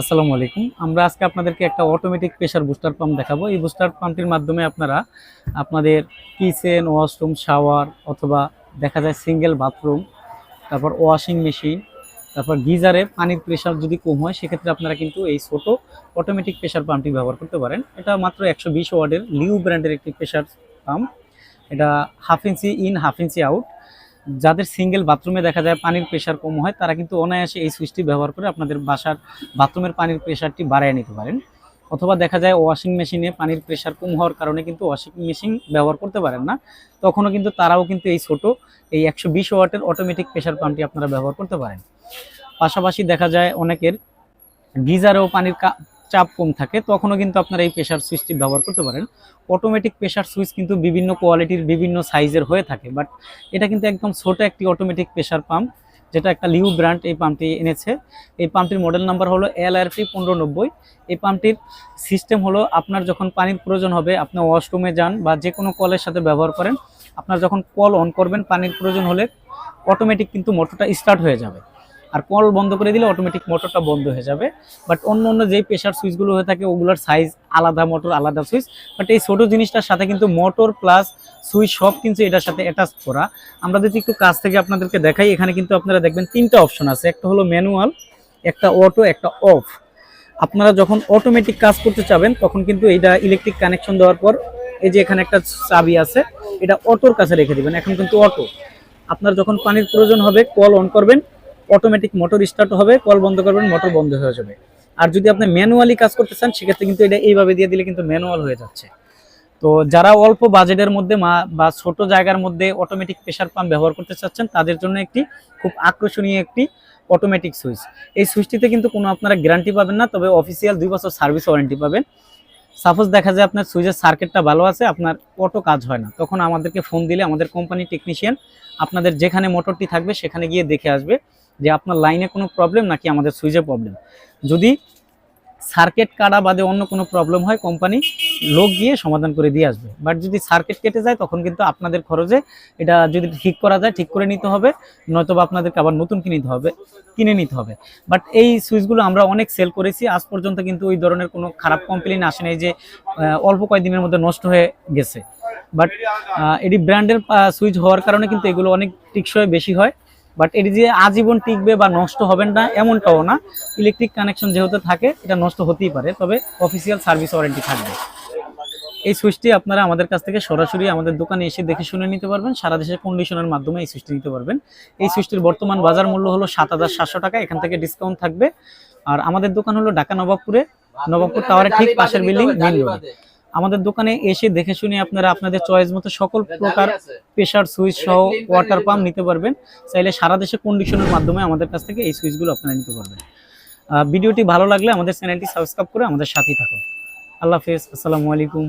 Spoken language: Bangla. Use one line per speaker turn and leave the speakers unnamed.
আসসালামু আলাইকুম। আমরা আজকে আপনাদেরকে একটা অটোমেটিক প্রেশার বুস্টার পাম্প দেখাবো। এই বুস্টার পাম্পটির মাধ্যমে আপনারা আপনাদের কিচেন ওয়াশরুম শাওয়ার অথবা দেখা যায় সিঙ্গেল বাথরুম তারপর ওয়াশিং মেশিন তারপর গিজারে পানির প্রেশার যদি কম হয়, সেক্ষেত্রে আপনারা কিন্তু এই ছোট অটোমেটিক প্রেশার পাম্পটি ব্যবহার করতে পারেন। এটা মাত্র একশো বিশ ওয়ার্ডের লিউ ব্র্যান্ডের একটি প্রেশার পাম্প এটা half inch in half inch out যাদের সিঙ্গেল বাথরুমে দেখা যায় পানির প্রেশার কম হয়, তারা কিন্তু অনায়াসে এই সুইচটি ব্যবহার করে আপনাদের বাসার বাথরুমের পানির প্রেশারটি বাড়ায় নিতে পারেন। অথবা দেখা যায় ওয়াশিং মেশিনে পানির প্রেশার কম হওয়ার কারণে কিন্তু ওয়াশিং মেশিন ব্যবহার করতে পারেন না। তখনও কিন্তু তারাও কিন্তু এই ছোট, এই একশো বিশ ওয়াটের অটোমেটিক প্রেশার পাম্পটি আপনারা ব্যবহার করতে পারেন। পাশাপাশি দেখা যায় অনেকের গিজারেও পানির চাপ কম থাকে, তখনও কিন্তু আপনারা এই প্রেশার সুইচটি ব্যবহার করতে পারেন। অটোমেটিক প্রেশার সুইচ কিন্তু বিভিন্ন কোয়ালিটির বিভিন্ন সাইজের হয়ে থাকে বাট এটা কিন্তু একদম ছোট একটি অটোমেটিক প্রেশার পাম্প যেটা একটা লিউ ব্র্যান্ড এই পাম্পটি এনেছে। এই পাম্পটির মডেল নাম্বার হলো এল আর পি পনেরো নব্বই এই পাম্পটির সিস্টেম হলো আপনার যখন পানির প্রয়োজন হবে, আপনি ওয়াশরুমে যান বা যে কোনো কলের সাথে ব্যবহার করেন, আপনার যখন কল অন করবেন, পানির প্রয়োজন হলে অটোমেটিক কিন্তু মোটরটা স্টার্ট হয়ে যাবে। আর কল বন্ধ করে দিলে অটোমেটিক মোটরটা বন্ধ হয়ে যাবে। বাট অন্য অন্য যেই প্রেশার সুইচগুলো হয়ে থাকে, ওগুলোর সাইজ আলাদা মোটর আলাদা সুইচ বাট এই ছোটো জিনিসটার সাথে কিন্তু মোটর প্লাস সুইচ সব কিন্তু এটার সাথে অ্যাটাচ করা। আমরা যদি একটু কাছ থেকে আপনাদেরকে দেখাই, এখানে কিন্তু আপনারা দেখবেন তিনটা অপশন আছে। একটা হলো ম্যানুয়াল একটা অটো একটা অফ আপনারা যখন অটোমেটিক কাজ করতে চাবেন, তখন কিন্তু এটা ইলেকট্রিক কানেকশন দেওয়ার পর এই যে এখানে একটা চাবি আছে, এটা অটোর কাছে রেখে দিবেন। এখন কিন্তু অটো আপনার যখন পানির প্রয়োজন হবে কল অন করবেন। অটোমেটিক মোটর স্টার্ট হবে কল বন্ধ করবেন মোটর বন্ধ হয়ে যাবে। আর যদি আপনি ম্যানুয়ালি কাজ করতে চান, সেক্ষেত্রে কিন্তু এটা এইভাবে দিয়ে দিলে কিন্তু ম্যানুয়াল হয়ে যাচ্ছে। তো যারা অল্প বাজেটের মধ্যে বা ছোট জায়গার মধ্যে অটোমেটিক প্রেশার পাম্প ব্যবহার করতে চাচ্ছেন, তাদের জন্য একটি খুব আকর্ষণীয় একটি অটোমেটিক সুইচ এই সুইচটিতে কিন্তু কোনো আপনারা গ্যারান্টি পাবেন না, তবে অফিসিয়াল দুই বছর সার্ভিস ওয়ারেন্টি পাবেন। সাপোজ দেখা যায় আপনার সুইচের সার্কিটটা ভালো আছে, আপনার অটো কাজ হয় না, তখন আমাদেরকে ফোন দিলে আমাদের কোম্পানি টেকনিশিয়ান আপনাদের যেখানে মোটরটি থাকবে, সেখানে গিয়ে দেখে আসবে। যে আপনার লাইনে কোনো প্রবলেম নাকি আমাদের সুইচে প্রবলেম যদি সার্কিট কাটা বাদে অন্য কোনো প্রবলেম হয় কোম্পানি লোক গিয়ে সমাধান করে দিয়ে আসবে। বাট যদি সার্কিট কেটে যায়, তখন কিন্তু আপনাদের খরচে এটা যদি ঠিক করা যায়, ঠিক করে নিতে হবে নয়তো বা আপনাদেরকে আবার নতুন কিনে নিতে হবে, কিনে নিতে হবে। বাট এই সুইচগুলো আমরা অনেক সেল করেছি, আজ পর্যন্ত কিন্তু ওই ধরনের কোনো খারাপ কমপ্লেন আসে নাই যে অল্প কয়েকদিনের মধ্যে নষ্ট হয়ে গেছে। বাট এটি ব্র্যান্ডের সুইচ হওয়ার কারণে কিন্তু এগুলো অনেক টিকসই বেশি হয়। বাট এটি যে আজীবন টিকবে বা নষ্ট হবে না, এমনটাও না। ইলেকট্রিক কানেকশন যেহেতু থাকে, এটা নষ্ট হতেই পারে, তবে অফিসিয়াল সার্ভিস ওয়ারেন্টি থাকবে। এই সুইচটি আপনারা আমাদের কাছ থেকে সরাসরি আমাদের দোকানে এসে দেখে শুনে নিতে পারবেন, সারা দেশের কন্ডিশনের মাধ্যমে এই সুইচটি নিতে পারবেন। এই সুইচটির বর্তমান বাজার মূল্য হলো সাত হাজার সাতশো টাকা, এখান থেকে ডিসকাউন্ট থাকবে। আর আমাদের দোকান হলো ঢাকা নবাবপুরে, নবাবপুর টাওয়ারের ঠিক পাশের বিল্ডিং মেইন রোডে আমাদের দোকানে এসে দেখে শুনে আপনারা আপনাদের চয়েস মতো সকল প্রকার প্রেশার সুইচ সহ ওয়াটার পাম্প নিতে পারবেন। চাইলে সারা দেশে কন্ডিশনের মাধ্যমে আমাদের কাছ থেকে এই সুইচগুলো আপনারা নিতে পারবেন। ভিডিওটি ভালো লাগলে আমাদের চ্যানেলটি সাবস্ক্রাইব করে আমাদের সাথেই থাকুন। আল্লাহ হাফেজ, আসসালামু আলাইকুম।